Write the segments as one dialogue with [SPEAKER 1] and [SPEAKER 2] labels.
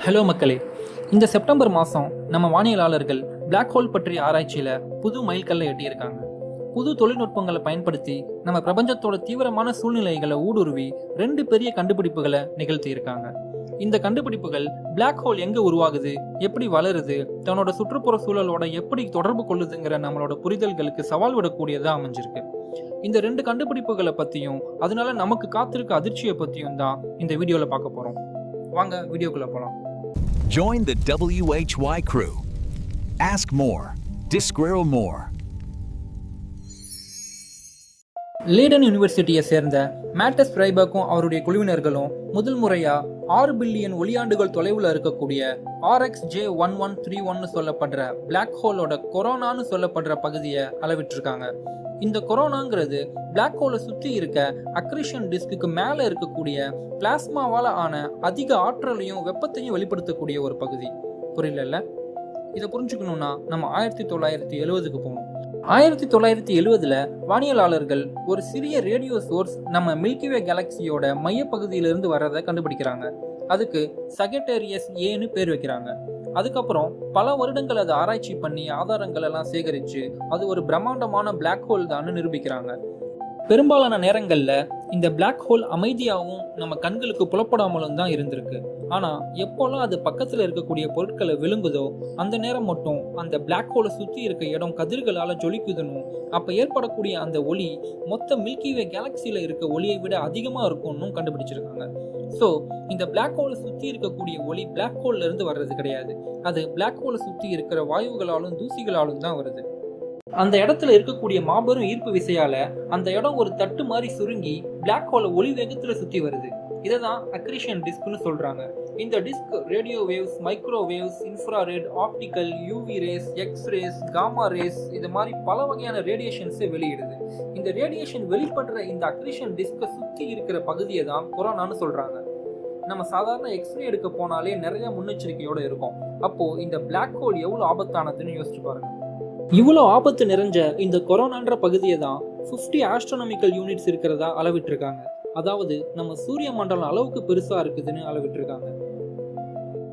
[SPEAKER 1] Hello மக்களே. இந்த September மாதம் நம்ம வானியலாளர்கள் பிளாக் ஹோல் பற்றிய ஆராய்ச்சியில் புது மைல்கல்லை எட்டியிருக்காங்க. புது தொழில்நுட்பங்களை பயன்படுத்தி நம்ம பிரபஞ்சத்தோட தீவிரமான சூழ்நிலைகளை ஊடுருவி ரெண்டு பெரிய கண்டுபிடிப்புகளை நிகழ்த்தியிருக்காங்க. இந்த கண்டுபிடிப்புகள் பிளாக் ஹோல் எங்கே உருவாகுது எப்படி வளருது தன்னோட சுற்றுப்புற சூழலோட எப்படி தொடர்பு கொள்ளுதுங்கிற நம்மளோட புரிதல்களுக்கு சவால் விடக்கூடியதாக அமைஞ்சிருக்கு. இந்த ரெண்டு கண்டுபிடிப்புகளை பற்றியும் அதனால நமக்கு காத்திருக்க அதிர்ச்சியை பற்றியும் தான் இந்த வீடியோவில் பார்க்க போகிறோம் வாங்க வீடியோக்குள்ளே போகலாம்
[SPEAKER 2] Join the WHY crew. Ask more. disgrill more.
[SPEAKER 1] லீடன் யூனிவர்சிட்டியை சேர்ந்த மேட்டஸ் பிரைபக்கும் அவருடைய குழுவினர்களும் முதல் முறையாக ஆறு பில்லியன் ஒளியாண்டுகள் தொலைவில் இருக்கக்கூடிய RX J one one three ஒன்னு சொல்லப்படுற பிளாக் ஹோலோட கொரோனான்னு சொல்லப்படுற பகுதியை அளவிட்டிருக்காங்க. இந்த கொரோனாங்கிறது பிளாக் ஹோலை சுற்றி இருக்க அக்ரிஷன் டிஸ்க்கு மேலே இருக்கக்கூடிய பிளாஸ்மாவால் ஆன அதிக ஆற்றலையும் வெப்பத்தையும் வெளிப்படுத்தக்கூடிய ஒரு பகுதி. புரியல இதை புரிஞ்சுக்கணும்னா நம்ம ஆயிரத்தி தொள்ளாயிரத்தி எழுவதுக்கு போகணும். ஆயிரத்தி தொள்ளாயிரத்தி எழுவதுல வானியலாளர்கள் ஒரு சிறிய ரேடியோ சோர்ஸ் நம்ம மில்கிவே கேலக்சியோட மையப்பகுதியிலிருந்து வர்றதை கண்டுபிடிக்கிறாங்க. அதுக்கு சகட்டேரியஸ் ஏன்னு பேர் வைக்கிறாங்க. அதுக்கப்புறம் பல வருடங்கள் அதை ஆராய்ச்சி பண்ணி ஆதாரங்கள் எல்லாம் சேகரித்து அது ஒரு பிரம்மாண்டமான பிளாக் ஹோல் தான் நிரூபிக்கிறாங்க. பெரும்பாலான நேரங்களில் இந்த பிளாக் ஹோல் அமைதியாகவும் நம்ம கண்களுக்கு புலப்படாமலும் தான் இருந்திருக்கு. ஆனால் எப்போல்லாம் அது பக்கத்தில் இருக்கக்கூடிய பொருட்களை விழுங்குதோ அந்த நேரம் மட்டும் அந்த பிளாக் ஹோலை சுற்றி இருக்க இடம் கதிர்களால் ஜொலிக்குதுன்னு. அப்போ ஏற்படக்கூடிய அந்த ஒளி மொத்த மில்கிவே கேலக்சியில் இருக்க ஒளியை விட அதிகமாக இருக்கும்னு கண்டுபிடிச்சிருக்காங்க. ஸோ இந்த பிளாக் ஹோலை சுற்றி இருக்கக்கூடிய ஒளி பிளாக் ஹோல்லேருந்து வர்றது கிடையாது. அது பிளாக் ஹோலை சுற்றி இருக்கிற வாயுகளாலும் தூசிகளாலும் தான் வருது. அந்த இடத்துல இருக்கக்கூடிய மாபெரும் ஈர்ப்பு விசையால அந்த இடம் ஒரு தட்டு மாதிரி சுருங்கி பிளாக் ஹோலை ஒளி வேகத்துல சுத்தி வருது. இதை தான் அக்ரிஷன் டிஸ்க்னு சொல்றாங்க. இந்த disc radio waves microwaves infrared optical UV rays X rays gamma rays இது மாதிரி பல வகையான ரேடியேஷன்ஸை வெளியிடுது. இந்த ரேடியேஷன் வெளிப்படுற இந்த அக்ரிஷன் டிஸ்கை சுற்றி இருக்கிற பகுதியை தான் கொரோனான்னு சொல்றாங்க. நம்ம சாதாரண எக்ஸ்ரே எடுக்க போனாலே நிறைய முன்னெச்சரிக்கையோட இருக்கும். அப்போ இந்த பிளாக் ஹோல் எவ்வளோ ஆபத்தானதுன்னு யோசிச்சு பாருங்க. இவ்வளோ ஆபத்து நிறைஞ்ச இந்த கொரோனான்ற பகுதியை தான் ஃபிஃப்டி ஆஸ்ட்ரோனாமிக்கல் யூனிட்ஸ் இருக்கிறதா அளவிட்டிருக்காங்க. அதாவது நம்ம சூரிய மண்டலம் அளவுக்கு பெருசாக இருக்குதுன்னு அளவிட்டிருக்காங்க.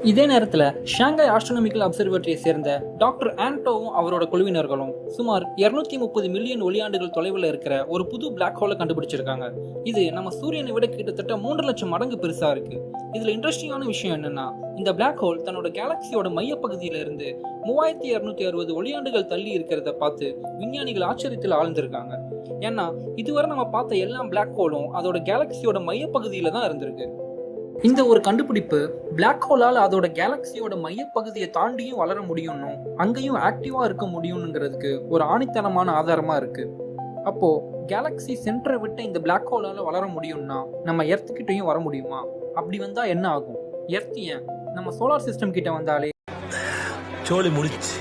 [SPEAKER 1] இதே நேரத்தில் ஷாங்காய் ஆஸ்ட்ரோனாமிக்கல் அப்சர்வேட்டரியை சேர்ந்த டாக்டர் ஆண்டோவும் அவரோட குழுவினர்களும் சுமார் 230 முப்பது மில்லியன் ஒளியாண்டுகள் தொலைவில் இருக்கிற ஒரு புது பிளாக் ஹோலை கண்டுபிடிச்சிருக்காங்க. இது நம்ம சூரியனை விட கிட்டத்தட்ட மூன்று லட்சம் மடங்கு பெருசா இருக்கு. இதுல இன்ட்ரெஸ்டிங்கான விஷயம் என்னன்னா இந்த பிளாக் ஹோல் தன்னோட கேலக்சியோட மையப்பகுதியில இருந்து மூவாயிரத்தி இரநூத்தி அறுபது ஒளியாண்டுகள் தள்ளி இருக்கிறத பார்த்து விஞ்ஞானிகள் ஆச்சரியத்தில் ஆழ்ந்திருக்காங்க. ஏன்னா இதுவரை நம்ம பார்த்த எல்லா பிளாக் ஹோலும் அதோட கேலக்சியோட மையப்பகுதியில தான் இருந்திருக்கு. இந்த ஒரு கண்டுபிடிப்பு பிளாக் ஹோலால் அதோட கேலக்சியோட மையப்பகுதியை தாண்டியும் வளர முடியும்னும் அங்கேயும் ஆக்டிவா இருக்க முடியும்ங்கிறதுக்கு ஒரு ஆணித்தனமான ஆதாரமா இருக்கு. அப்போ கேலக்ஸி சென்டரை விட்டு இந்த பிளாக் ஹோலால் வளர முடியும்னா நம்ம எர்த்துக்கிட்டையும் வர முடியுமா? அப்படி வந்தா என்ன ஆகும்? எர்த் ஏன்? நம்ம சோலார் சிஸ்டம் கிட்ட வந்தாலே
[SPEAKER 3] சோழி முடிச்சு